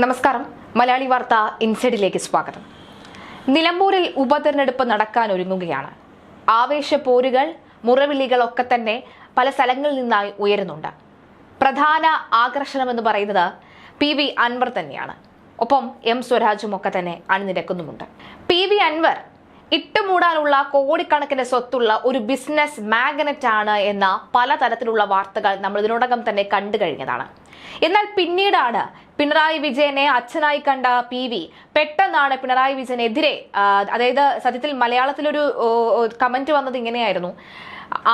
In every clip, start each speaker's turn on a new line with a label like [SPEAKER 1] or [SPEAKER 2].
[SPEAKER 1] നമസ്കാരം. മലയാളി വാർത്ത ഇൻസൈഡിലേക്ക് സ്വാഗതം. നിലമ്പൂരിൽ ഉപതെരഞ്ഞെടുപ്പ് നടക്കാൻ ഒരുങ്ങുകയാണ്. ആവേശ പോരുകൾ മുറവിളികളൊക്കെ തന്നെ പല സ്ഥലങ്ങളിൽ നിന്നായി ഉയരുന്നുണ്ട്. പ്രധാന ആകർഷണം എന്ന് പറയുന്നത് പി വി അൻവർ തന്നെയാണ്. ഒപ്പം എം സ്വരാജും ഒക്കെ തന്നെ അണിനിരക്കുന്നുമുണ്ട്. പി വി അൻവർ ഇട്ടുമൂടാനുള്ള കോടിക്കണക്കിന് സ്വത്തുള്ള ഒരു ബിസിനസ് മാഗ്നറ്റ് ആണ് എന്ന പലതരത്തിലുള്ള വാർത്തകൾ നമ്മൾ ഇതിനോടകം തന്നെ കണ്ടു കഴിഞ്ഞതാണ്. എന്നാൽ പിന്നീടാണ് പിണറായി വിജയനെ അച്ഛനായി കണ്ട പി വി. പെട്ടെന്നാണ് പിണറായി വിജയനെതിരെ അതായത് സത്യത്തിൽ മലയാളത്തിലൊരു കമന്റ് വന്നത് ഇങ്ങനെയായിരുന്നു.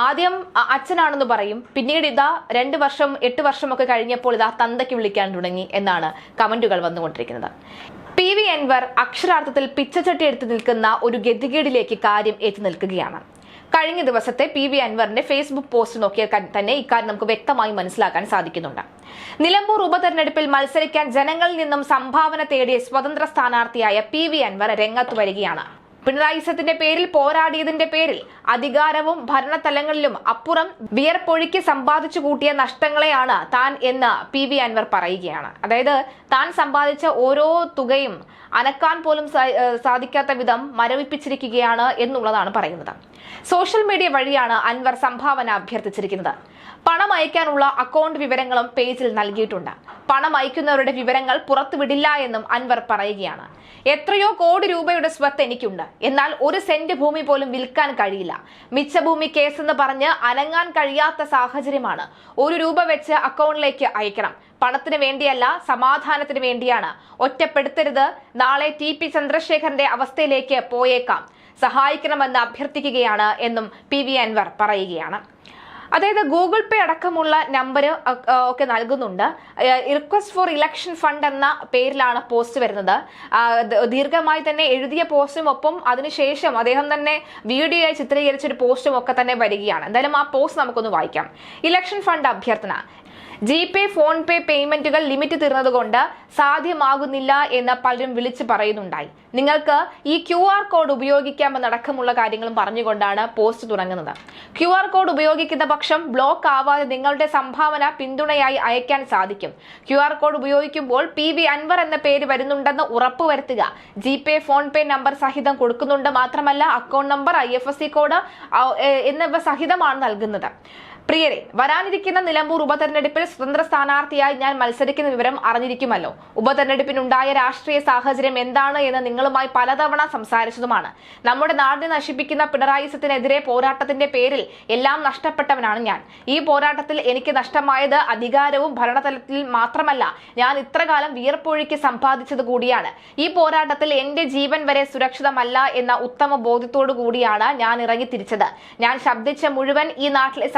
[SPEAKER 1] ആദ്യം അച്ഛനാണെന്ന് പറയും. പിന്നീട് ഇതാ രണ്ട് വർഷം എട്ട് വർഷമൊക്കെ കഴിഞ്ഞപ്പോൾ ഇതാ തന്തയ്ക്ക് വിളിക്കാൻ തുടങ്ങി എന്നാണ് കമന്റുകൾ വന്നുകൊണ്ടിരിക്കുന്നത്. പി വി എൻവർ അക്ഷരാർത്ഥത്തിൽ പിച്ചച്ചട്ടി എടുത്തു നിൽക്കുന്ന ഒരു ഗതികേടിലേക്ക് കാര്യം എത്തി നിൽക്കുകയാണ്. കഴിഞ്ഞ ദിവസത്തെ പി വി അൻവറിന്റെ ഫേസ്ബുക്ക് പോസ്റ്റ് നോക്കിയാൽ തന്നെ ഇക്കാര്യം നമുക്ക് വ്യക്തമായി മനസ്സിലാക്കാൻ സാധിക്കുന്നുണ്ട്. നിലമ്പൂർ ഉപതെരഞ്ഞെടുപ്പിൽ മത്സരിക്കാൻ ജനങ്ങളിൽ നിന്നും സംഭാവന തേടിയ സ്വതന്ത്ര സ്ഥാനാർത്ഥിയായ പി വി അൻവർ രംഗത്ത് വരികയാണ്. പിണറായി സത്തിന്റെ പേരിൽ പോരാടിയതിന്റെ പേരിൽ അധികാരവും ഭരണതലങ്ങളിലും അപ്പുറം വിയർപ്പൊഴുക്കി സമ്പാദിച്ചു കൂട്ടിയ നഷ്ടങ്ങളെയാണ് താൻ എന്ന് പി വി അൻവർ പറയുകയാണ്. അതായത് താൻ സമ്പാദിച്ച ഓരോ തുകയും അനക്കാൻ പോലും സാധിക്കാത്ത വിധം മരവിപ്പിച്ചിരിക്കുകയാണ് എന്നുള്ളതാണ് പറയുന്നത്. സോഷ്യൽ മീഡിയ വഴിയാണ് അൻവർ സംഭാവന അഭ്യർത്ഥിച്ചിരിക്കുന്നത്. പണം അയക്കാനുള്ള അക്കൗണ്ട് വിവരങ്ങളും പേജിൽ നൽകിയിട്ടുണ്ട്. പണം അയക്കുന്നവരുടെ വിവരങ്ങൾ പുറത്തുവിടില്ല എന്നും അൻവർ പറയുകയാണ്. എത്രയോ കോടി രൂപയുടെ സ്വത്ത് എനിക്കുണ്ട്. എന്നാൽ ഒരു സെന്റ് ഭൂമി പോലും വിൽക്കാൻ കഴിയില്ല. മിച്ചഭൂമി കേസെന്ന് പറഞ്ഞ് അനങ്ങാൻ കഴിയാത്ത സാഹചര്യമാണ്. ഒരു രൂപ വെച്ച് അക്കൗണ്ടിലേക്ക് അയക്കണം. പണത്തിന് വേണ്ടിയല്ല സമാധാനത്തിന് വേണ്ടിയാണ്. ഒറ്റപ്പെടുത്തരുത്. നാളെ ടി പി ചന്ദ്രശേഖരന്റെ അവസ്ഥയിലേക്ക് പോയേക്കാം. സഹായിക്കണമെന്ന് അഭ്യർത്ഥിക്കുകയാണ് എന്നും പി വി അൻവർ പറയുകയാണ്. അതായത് ഗൂഗിൾ പേ അടക്കമുള്ള നമ്പർ ഒക്കെ നൽകുന്നുണ്ട്. റിക്വസ്റ്റ് ഫോർ ഇലക്ഷൻ ഫണ്ട് എന്ന പേരിലാണ് പോസ്റ്റ് വരുന്നത്. ദീർഘമായി തന്നെ എഴുതിയ പോസ്റ്റും ഒപ്പം അതിനുശേഷം അദ്ദേഹം തന്നെ വീഡിയോ ആയി ചിത്രീകരിച്ച ഒരു പോസ്റ്റും ഒക്കെ തന്നെ വരികയാണ്. എന്തായാലും ആ പോസ്റ്റ് നമുക്കൊന്ന് വായിക്കാം. ഇലക്ഷൻ ഫണ്ട് അഭ്യർത്ഥന. ജി പേ ഫോൺ പേ പേയ്മെന്റുകൾ ലിമിറ്റ് തീർന്നതുകൊണ്ട് സാധ്യമാകുന്നില്ല എന്ന് പലരും വിളിച്ചു പറയുന്നുണ്ടായി. നിങ്ങൾക്ക് ഈ ക്യു ആർ കോഡ് ഉപയോഗിക്കാമെന്നടക്കമുള്ള കാര്യങ്ങളും പറഞ്ഞുകൊണ്ടാണ് പോസ്റ്റ് തുടങ്ങുന്നത്. ക്യു ആർ കോഡ് ഉപയോഗിക്കുന്ന പക്ഷം ബ്ലോക്ക് ആവാതെ നിങ്ങളുടെ സംഭാവന പിന്തുണയായി അയക്കാൻ സാധിക്കും. ക്യു ആർ കോഡ് ഉപയോഗിക്കുമ്പോൾ പി വി അൻവർ എന്ന പേര് വരുന്നുണ്ടെന്ന് ഉറപ്പുവരുത്തുക G pay PhonePe number സഹിതം കൊടുക്കുന്നുണ്ട് മാത്രമല്ല account number I F S C code എന്നിവ സഹിതമാണ് നൽകുന്നത്. പ്രിയരെ വരാനിരിക്കുന്ന നിലമ്പൂർ ഉപതെരഞ്ഞെടുപ്പിൽ സ്വതന്ത്ര സ്ഥാനാർത്ഥിയായി ഞാൻ മത്സരിക്കുന്ന വിവരം അറിഞ്ഞിരിക്കുമല്ലോ. ഉപതെരഞ്ഞെടുപ്പിനുണ്ടായ രാഷ്ട്രീയ സാഹചര്യം എന്താണ് എന്ന് നിങ്ങളുമായി പലതവണ സംസാരിച്ചതുമാണ്. നമ്മുടെ നാടിനെ നശിപ്പിക്കുന്ന പിണറായിസത്തിനെതിരെ പോരാട്ടത്തിന്റെ പേരിൽ എല്ലാം നഷ്ടപ്പെട്ടവനാണ് ഞാൻ. ഈ പോരാട്ടത്തിൽ എനിക്ക് നഷ്ടമായത് അധികാരവും ഭരണതലത്തിൽ മാത്രമല്ല ഞാൻ ഇത്രകാലം വിയർപ്പൊഴുക്കി സമ്പാദിച്ചത് കൂടിയാണ്. ഈ പോരാട്ടത്തിൽ എന്റെ ജീവൻ വരെ സുരക്ഷിതമല്ല എന്ന ഉത്തമ ബോധ്യത്തോടു കൂടിയാണ് ഞാൻ ഇറങ്ങി തിരിച്ചത് ഞാൻ ശബ്ദിച്ച മുഴുവൻ ഈ നാട്ടിലെ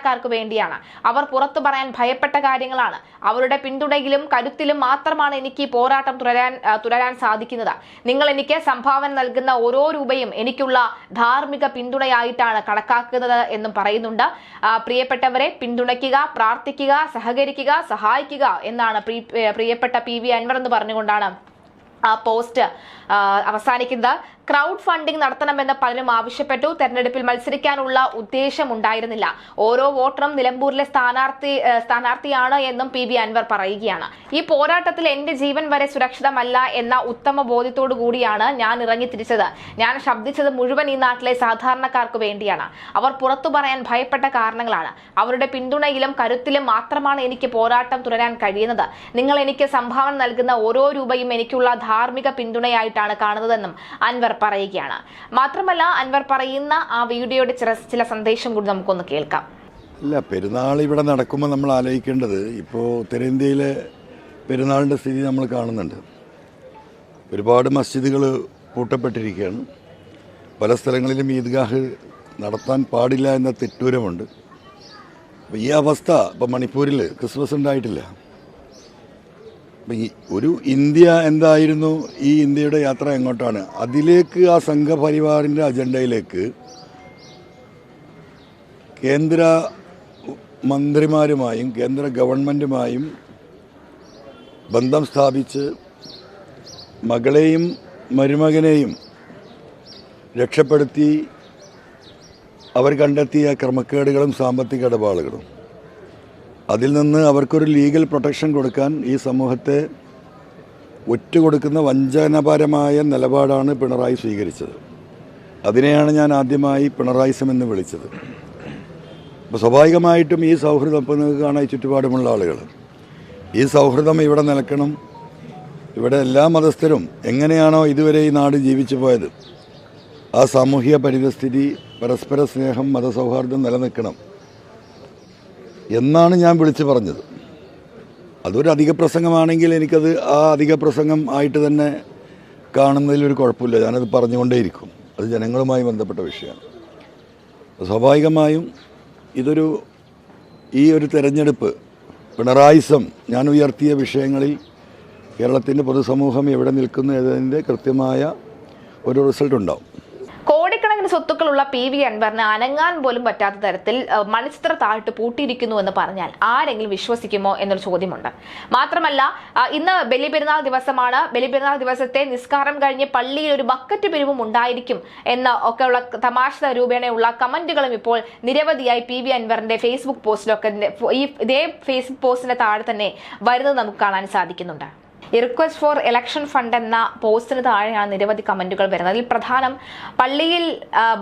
[SPEAKER 1] സാധാരണക്കാർക്ക് വേണ്ടിയാണ്. അവർ പുറത്തു പറയാൻ ഭയപ്പെട്ട കാര്യങ്ങളാണ്. അവരുടെ പിന്തുണയിലും കരുത്തിലും മാത്രമാണ് എനിക്ക് പോരാട്ടം തുടരാൻ തുടരാൻ സാധിക്കുന്നത്. നിങ്ങൾ എനിക്ക് സംഭാവന നൽകുന്ന ഓരോ രൂപയും എനിക്കുള്ള ധാർമ്മിക പിന്തുണയായിട്ടാണ് കണക്കാക്കുന്നത് എന്നും പറയുന്നുണ്ട്. പ്രിയപ്പെട്ടവരെ പിന്തുണയ്ക്കുക പ്രാർത്ഥിക്കുക സഹകരിക്കുക സഹായിക്കുക എന്നാണ് പ്രിയപ്പെട്ട പി വി അൻവർ എന്ന് പറഞ്ഞുകൊണ്ടാണ് ആ പോസ്റ്റ് അവസാനിക്കുന്നത്. ക്രൗഡ് ഫണ്ടിംഗ് നടത്തണമെന്ന് പലരും ആവശ്യപ്പെട്ടു. തെരഞ്ഞെടുപ്പിൽ മത്സരിക്കാനുള്ള ഉദ്ദേശമുണ്ടായിരുന്നില്ല. ഓരോ വോട്ടറും നിലമ്പൂരിലെ സ്ഥാനാർത്ഥി സ്ഥാനാർത്ഥിയാണ് എന്നും പി വി അൻവർ പറയുകയാണ്. ഈ പോരാട്ടത്തിൽ എന്റെ ജീവൻ വരെ സുരക്ഷിതമല്ല എന്ന ഉത്തമ ബോധ്യത്തോടു കൂടിയാണ് ഞാൻ ഇറങ്ങി തിരിച്ചത്. ഞാൻ ശബ്ദിച്ചത് മുഴുവൻ ഈ നാട്ടിലെ സാധാരണക്കാർക്ക് വേണ്ടിയാണ്. അവർ പുറത്തു പറയാൻ ഭയപ്പെട്ട കാരണങ്ങളാണ്. അവരുടെ പിന്തുണയിലും കരുത്തിലും മാത്രമാണ് എനിക്ക് പോരാട്ടം തുടരാൻ കഴിയുന്നത്. നിങ്ങൾ എനിക്ക് സംഭാവന നൽകുന്ന ഓരോ രൂപയും എനിക്കുള്ള ധാർമ്മിക പിന്തുണയായിട്ടാണ് കാണുന്നതെന്നും അൻവർ പറയുകയാണ്. മാത്രമല്ല അൻവർ പറയുന്ന ആ വീഡിയോയുടെ ചില ചില സന്ദേശം കൂടി നമുക്കൊന്ന് കേൾക്കാം.
[SPEAKER 2] ഇല്ല പെരുന്നാൾ ഇവിടെ നടക്കുമ്പോൾ നമ്മൾ ആലോചിക്കേണ്ടത് ഇപ്പോൾ ഉത്തരേന്ത്യയിലെ പെരുന്നാളിന്റെ സ്ഥിതി നമ്മൾ കാണുന്നുണ്ട്. ഒരുപാട് മസ്ജിദുകൾ പൂട്ടപ്പെട്ടിരിക്കുകയാണ്. പല സ്ഥലങ്ങളിലും ഈദ്ഗാഹ് നടത്താൻ പാടില്ല എന്ന തെറ്റൂരമുണ്ട്. ഈ അവസ്ഥ ഇപ്പോൾ മണിപ്പൂരിൽ ക്രിസ്മസ് ഉണ്ടായിട്ടില്ല. ഒരു ഇന്ത്യ എന്തായിരുന്നു? ഈ ഇന്ത്യയുടെ യാത്ര എങ്ങോട്ടാണ്? അതിലേക്ക് ആ സംഘപരിവാറിന്റെ അജണ്ടയിലേക്ക് കേന്ദ്ര മന്ത്രിമാരുമായും കേന്ദ്ര ഗവൺമെന്റുമായും ബന്ധം സ്ഥാപിച്ച് മകളെയും മരുമകനെയും രക്ഷപ്പെടുത്തി അവർ കണ്ടെത്തിയ ക്രമക്കേടുകളും സാമ്പത്തിക ഇടപാടുകളും. അതിൽ നിന്ന് അവർക്കൊരു ലീഗൽ പ്രൊട്ടക്ഷൻ കൊടുക്കാൻ ഈ സമൂഹത്തെ ഒറ്റ കൊടുക്കുന്ന വഞ്ചനപരമായ നിലപാടാണ് പിണറായി സ്വീകരിച്ചത്. അതിനെയാണ് ഞാൻ ആദ്യമായി പിണറായിസം എന്ന് വിളിച്ചത്. അപ്പോൾ സ്വാഭാവികമായിട്ടും ഈ സൗഹൃദം ഇപ്പോൾ നിങ്ങൾക്ക് കാണാൻ ചുറ്റുപാടുമുള്ള ആളുകൾ ഈ സൗഹൃദം ഇവിടെ നിലക്കണം. ഇവിടെ എല്ലാ മതസ്ഥരും എങ്ങനെയാണോ ഇതുവരെ ഈ നാട് ജീവിച്ചു പോയത് ആ സാമൂഹിക പരിതസ്ഥിതി പരസ്പര സ്നേഹം മതസൗഹാർദ്ദം നിലനിൽക്കണം. എന്നാണ് ഞാൻ വിളിച്ചു പറഞ്ഞത്. അതൊരു അധിക പ്രസംഗമാണെങ്കിൽ എനിക്കത് ആ അധിക പ്രസംഗം ആയിട്ട് തന്നെ കാണുന്നതിൽ ഒരു കുഴപ്പമില്ല. ഞാനത് പറഞ്ഞുകൊണ്ടേയിരിക്കും. അത് ജനങ്ങളുമായി ബന്ധപ്പെട്ട വിഷയമാണ്. സ്വാഭാവികമായും ഇതൊരു ഈ ഒരു തെരഞ്ഞെടുപ്പ് പിണറായിസം ഞാൻ ഉയർത്തിയ വിഷയങ്ങളിൽ കേരളത്തിന്റെ പൊതുസമൂഹം എവിടെ നിൽക്കുന്നു എന്നതിന്റെ കൃത്യമായ ഒരു റിസൾട്ട് ഉണ്ടാവും
[SPEAKER 1] സ്വത്തുക്കളുള്ള പി വി അൻവറിന് അനങ്ങാൻ പോലും പറ്റാത്ത തരത്തിൽ മണിച്ചിത്ര താഴ്ത്ത് പൂട്ടിയിരിക്കുന്നു എന്ന് പറഞ്ഞാൽ ആരെങ്കിലും വിശ്വസിക്കുമോ എന്നൊരു ചോദ്യമുണ്ട്. മാത്രമല്ല ഇന്ന് ബലിപെരുന്നാൾ ദിവസമാണ്. ബലിപെരുന്നാൾ ദിവസത്തെ നിസ്കാരം കഴിഞ്ഞ് പള്ളിയിൽ ഒരു ബക്കറ്റ് പിരിവും ഉണ്ടായിരിക്കും എന്ന ഒക്കെയുള്ള തമാശ രൂപേണയുള്ള കമന്റുകളും ഇപ്പോൾ നിരവധിയായി പി വി അൻവറിന്റെ ഫേസ്ബുക്ക് പോസ്റ്റിലൊക്കെ ഈ ഇതേ ഫേസ്ബുക്ക് പോസ്റ്റിന്റെ താഴെ തന്നെ വരുന്നത് നമുക്ക് കാണാൻ സാധിക്കുന്നുണ്ട്. റിക്വസ്റ്റ് ഫോർ ഇലക്ഷൻ ഫണ്ട് എന്ന പോസ്റ്റിന് താഴെയാണ് നിരവധി കമന്റുകൾ വരുന്നത്. അതിൽ പ്രധാനം പള്ളിയിൽ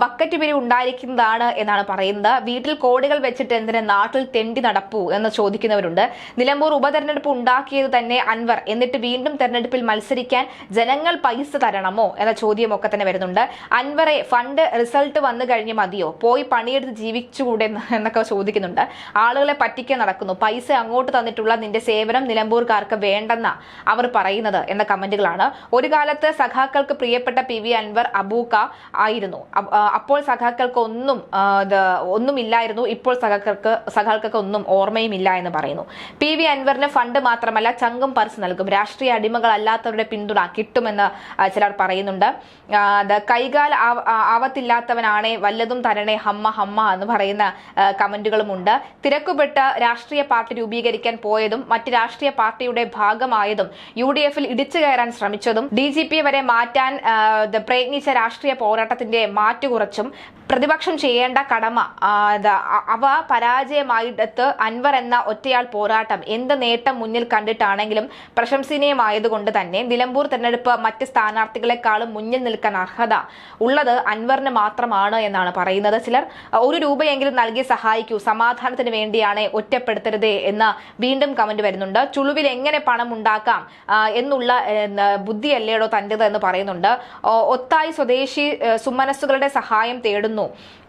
[SPEAKER 1] ബക്കറ്റ് പിരി ഉണ്ടായിരിക്കുന്നതാണ് എന്നാണ് പറയുന്നത്. വീട്ടിൽ കോടികൾ വെച്ചിട്ട് എന്തിനെ നാട്ടിൽ തെണ്ടി നടപ്പു എന്ന് ചോദിക്കുന്നവരുണ്ട്. നിലമ്പൂർ ഉപതെരഞ്ഞെടുപ്പ് ഉണ്ടാക്കിയത് തന്നെ അൻവർ. എന്നിട്ട് വീണ്ടും തെരഞ്ഞെടുപ്പിൽ മത്സരിക്കാൻ ജനങ്ങൾ പൈസ തരണമോ എന്ന ചോദ്യമൊക്കെ തന്നെ വരുന്നുണ്ട്. അൻവറെ ഫണ്ട് റിസൾട്ട് വന്നു കഴിഞ്ഞ് മതിയോ? പോയി പണിയെടുത്ത് ജീവിച്ചുകൂടെ എന്ന് എന്നൊക്കെ ചോദിക്കുന്നുണ്ട്. ആളുകളെ പറ്റിക്കാൻ നടക്കുന്നു. പൈസ അങ്ങോട്ട് തന്നിട്ടുള്ള നിന്റെ സേവനം നിലമ്പൂർക്കാർക്ക് വേണ്ടെന്ന. അവർ പറയുന്നത് എന്ന കമന്റുകളാണ്. ഒരു കാലത്ത് സഖാക്കൾക്ക് പ്രിയപ്പെട്ട പി വി അൻവർ അബൂക്ക ആയിരുന്നു. അപ്പോൾ സഖാക്കൾക്ക് ഒന്നും ഒന്നും ഇല്ലായിരുന്നു ഇപ്പോൾ സഖാക്കൾക്ക് സഖാക്കൾക്ക് ഒന്നും ഓർമ്മയും ഇല്ല എന്ന് പറയുന്നു. പി വി അൻവറിന് ഫണ്ട് മാത്രമല്ല ചങ്കും പർസ് നൽകും. രാഷ്ട്രീയ അടിമകൾ അല്ലാത്തവരുടെ പിന്തുണ കിട്ടുമെന്ന് ചിലർ പറയുന്നുണ്ട്. കൈകാൽ ആവത്തില്ലാത്തവനാണേ വല്ലതും തരണേ ഹമ്മ ഹമ്മ എന്ന് പറയുന്ന കമന്റുകളും കമന്റുകളുമുണ്ട്. തിരക്കുപെട്ട് രാഷ്ട്രീയ പാർട്ടി രൂപീകരിക്കാൻ പോയതും മറ്റ് രാഷ്ട്രീയ പാർട്ടിയുടെ ഭാഗമായതും യു ഡി എഫിൽ ഇടിച്ചു കയറാൻ ശ്രമിച്ചതും ഡി ജി പി വരെ മാറ്റാൻ പ്രയത്നിച്ച രാഷ്ട്രീയ പോരാട്ടത്തിന്റെ മാറ്റുകുറച്ചും പ്രതിപക്ഷം ചെയ്യേണ്ട കടമ അവ പരാജയമായിടത്ത് അൻവർ എന്ന ഒറ്റയാൾ പോരാട്ടം എന്ത് നേട്ടം മുന്നിൽ കണ്ടിട്ടാണെങ്കിലും പ്രശംസനീയമായതുകൊണ്ട് തന്നെ നിലമ്പൂർ തെരഞ്ഞെടുപ്പ് മറ്റ് സ്ഥാനാർത്ഥികളെക്കാളും മുന്നിൽ നിൽക്കാൻ അർഹത ഉള്ളത് അൻവറിന് മാത്രമാണ് എന്നാണ് പറയുന്നത്. ചിലർ ഒരു രൂപയെങ്കിലും നൽകി സഹായിക്കൂ സമാധാനത്തിന് വേണ്ടിയാണ് ഒറ്റപ്പെടുത്തരുതേ എന്ന് വീണ്ടും കമന്റ് വരുന്നുണ്ട്. ചുളുവിൽ എങ്ങനെ പണം ഉണ്ടാക്കാം എന്നുള്ള ബുദ്ധിയല്ലേടോ തന്റെത് എന്ന് പറയുന്നുണ്ട്. ഒത്തായി സ്വദേശി സുമനസ്സുകളുടെ സഹായം തേടുന്നു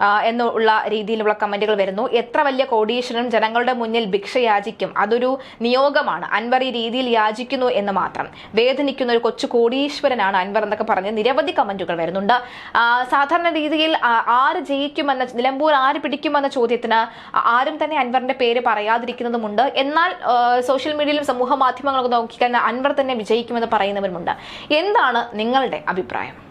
[SPEAKER 1] ആ, എന്നുള്ള രീതിയിലുള്ള കമന്റുകൾ വരുന്നു. എത്ര വലിയ കോടീശ്വരനും ജനങ്ങളുടെ മുന്നിൽ ഭിക്ഷ യാചിക്കും. അതൊരു നിയോഗമാണ്. അൻവർ ഈ രീതിയിൽ യാചിക്കുന്നു എന്ന് മാത്രം. വേദനിക്കുന്ന ഒരു കൊച്ചു കോടീശ്വരനാണ് അൻവർ എന്നൊക്കെ പറഞ്ഞ് നിരവധി കമന്റുകൾ വരുന്നുണ്ട്. സാധാരണ രീതിയിൽ ആര് ജയിക്കുമെന്ന നിലമ്പൂർ ആര് പിടിക്കുമെന്ന ചോദ്യത്തിന് ആരും തന്നെ അൻവറിന്റെ പേര് പറയാതിരിക്കുന്നതുമുണ്ട്. എന്നാൽ സോഷ്യൽ മീഡിയയിലും സമൂഹ മാധ്യമങ്ങളൊക്കെ നോക്കിക്കഴിഞ്ഞാൽ അൻവർ തന്നെ വിജയിക്കുമെന്ന് പറയുന്നവരുമുണ്ട്. എന്താണ് നിങ്ങളുടെ അഭിപ്രായം?